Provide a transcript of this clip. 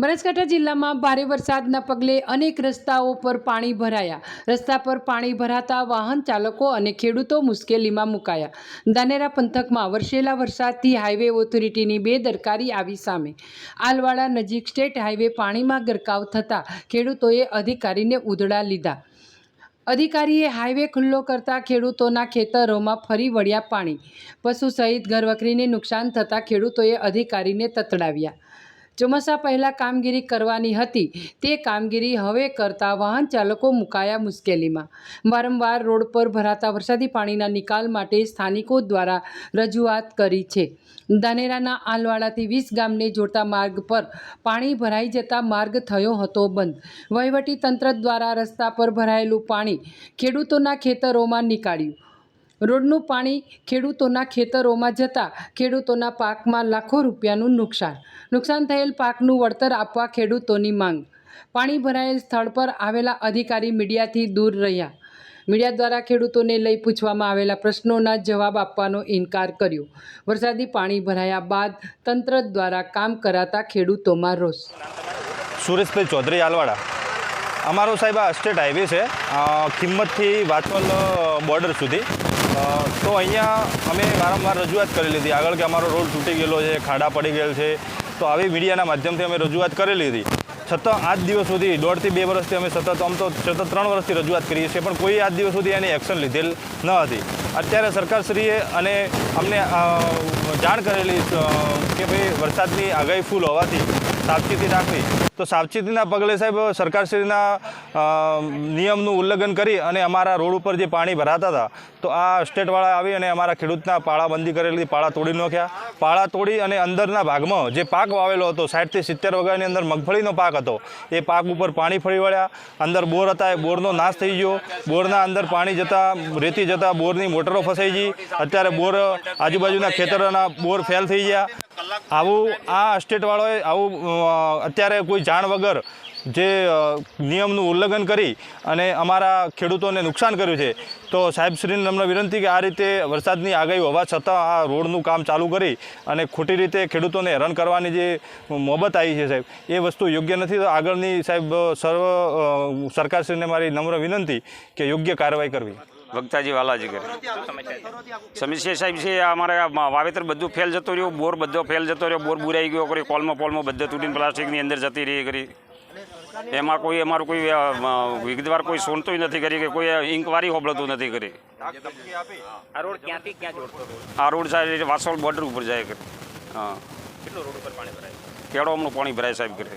બનાસકાંઠા જિલ્લામાં ભારે વરસાદના પગલે અનેક રસ્તાઓ પર પાણી ભરાયા. રસ્તા પર પાણી ભરાતા વાહન ચાલકો અને ખેડૂતો મુશ્કેલીમાં મુકાયા. ધાનેરા પંથકમાં વરસેલા વરસાદથી હાઈવે ઓથોરિટીની બેદરકારી આવી સામે. આલવાડા નજીક સ્ટેટ હાઈવે પાણીમાં ગરકાવ થતાં ખેડૂતોએ અધિકારીને ઉધડા લીધા. અધિકારીએ હાઈવે ખુલ્લો કરતા ખેડૂતોના ખેતરોમાં ફરી વળ્યા પાણી. પશુ સહિત ઘરવખરીને નુકસાન થતાં ખેડૂતોએ અધિકારીને તતડાવ્યા. ચોમાસા પહેલાં કામગીરી કરવાની હતી. તે કામગીરી હવે કરતા વાહન ચાલકો મુકાયા મુશ્કેલીમાં. વારંવાર રોડ પર ભરાતા વરસાદી પાણીના નિકાલ માટે સ્થાનિકો દ્વારા રજૂઆત કરી છે. ધાનેરાના આલવાડાથી વીસ ગામને જોડતા માર્ગ પર પાણી ભરાઈ જતા માર્ગ થયો હતો બંધ. વહીવટી તંત્ર દ્વારા રસ્તા પર ભરાયેલું પાણી ખેડૂતોના ખેતરોમાં નીકાળ્યું. રોડનું પાણી ખેડૂતોના ખેતરોમાં જતાં ખેડૂતોના પાકમાં લાખો રૂપિયાનું નુકસાન. નુકસાન થયેલ પાકનું વળતર આપવા ખેડૂતોની માંગ. પાણી ભરાયેલ સ્થળ પર આવેલા અધિકારી મીડિયાથી દૂર રહ્યા. મીડિયા દ્વારા ખેડૂતોને લઈ પૂછવામાં આવેલા પ્રશ્નોના જવાબ આપવાનો ઇનકાર કર્યો. વરસાદી પાણી ભરાયા બાદ તંત્ર દ્વારા કામ કરાતા ખેડૂતોમાં રોષ. સુરેશભાઈ ચૌધરી આલવાડા. અમારો સાહેબ આ સ્ટેટ હાઈવે છે. કિંમતથી વાચવલ બોર્ડર સુધી. તો અહીંયા અમે વારંવાર રજૂઆત કરી લીધી. આગળ કે અમારો રોડ તૂટી ગયેલો છે, ખાડા પડી ગયેલ છે. તો આવી મીડિયાના માધ્યમથી અમે રજૂઆત કરેલી હતી છતાં આજ દિવસ સુધી દોઢથી બે વર્ષથી અમે સતત, આમ તો સતત ત્રણ વર્ષથી રજૂઆત કરીએ છીએ, પણ કોઈ આજ દિવસ સુધી એની એક્શન લીધેલ ન હતી. અત્યારે સરકારશ્રીએ અને અમને જાણ કરેલી કે ભાઈ વરસાદની આગાહી ફૂલ હોવાથી સાવચેતી રાખવી. તો સાવચેતીના પગલે સાહેબ સરકારશ્રીના નિયમનું ઉલ્લંઘન કરી અને અમારા રોડ ઉપર જે પાણી ભરાતા હતા, તો આ સ્ટેટવાળા આવી અને અમારા ખેડૂતના પાળાબંધી કરેલી, પાળા તોડી નાખ્યા. પાળા તોડી અને અંદરના ભાગમાં જે પાક વાવેલો હતો સાઠથી સિત્તેર વગરની અંદર મગફળીનો પાક હતો એ પાક ઉપર પાણી ફરી વળ્યા. અંદર બોર હતા, એ બોરનો નાશ થઈ ગયો. બોરના અંદર પાણી જતાં, રેતી જતાં બોરની મોટરો ફસાઈ ગઈ. અત્યારે બોર, આજુબાજુના ખેતરોના બોર ફેલ થઈ ગયા. આવું આ સ્ટેટવાળાએ આવું અત્યારે કોઈ જાણ વગર જે નિયમનું ઉલ્લંઘન કરી અને અમારા ખેડૂતોને નુકસાન કર્યું છે તો સાહેબશ્રીને નમ્ર વિનંતી કે આ રીતે વરસાદની આગાહી હોવા છતાં આ રોડનું કામ ચાલુ કરી અને ખોટી રીતે ખેડૂતોને હેરાન કરવાની જે મોહબત આવી છે સાહેબ એ વસ્તુ યોગ્ય નથી. તો આગળની સાહેબ સર્વ સરકારશ્રીને મારી નમ્ર વિનંતી કે યોગ્ય કાર્યવાહી કરવી. વક્તાજી વાલાજી કરે સમસ્યા સાહેબ છે અમારે વાવેતર બધું ફેલ જતો રહ્યો બોર બધો ફેલ જતો રહ્યો બોર બુરાઈ ગયો કરી કોલમાં પોલમાં બધે તૂટીને પ્લાસ્ટિકની અંદર જતી રહી કરી. એમાં કોઈ અમારું કોઈ વિગતવાર કોઈ સોનતું નથી કરી કે કોઈ ઇન્કવાયરી હોબળતું નથી કરી. આ રોડ સાહેબ વાસોલ બોર્ડર ઉપર જાય કરે. હા. કેટલો રોડ ઉપર પાણી ભરાય? કેળો હમણાં પાણી ભરાય સાહેબ કરે.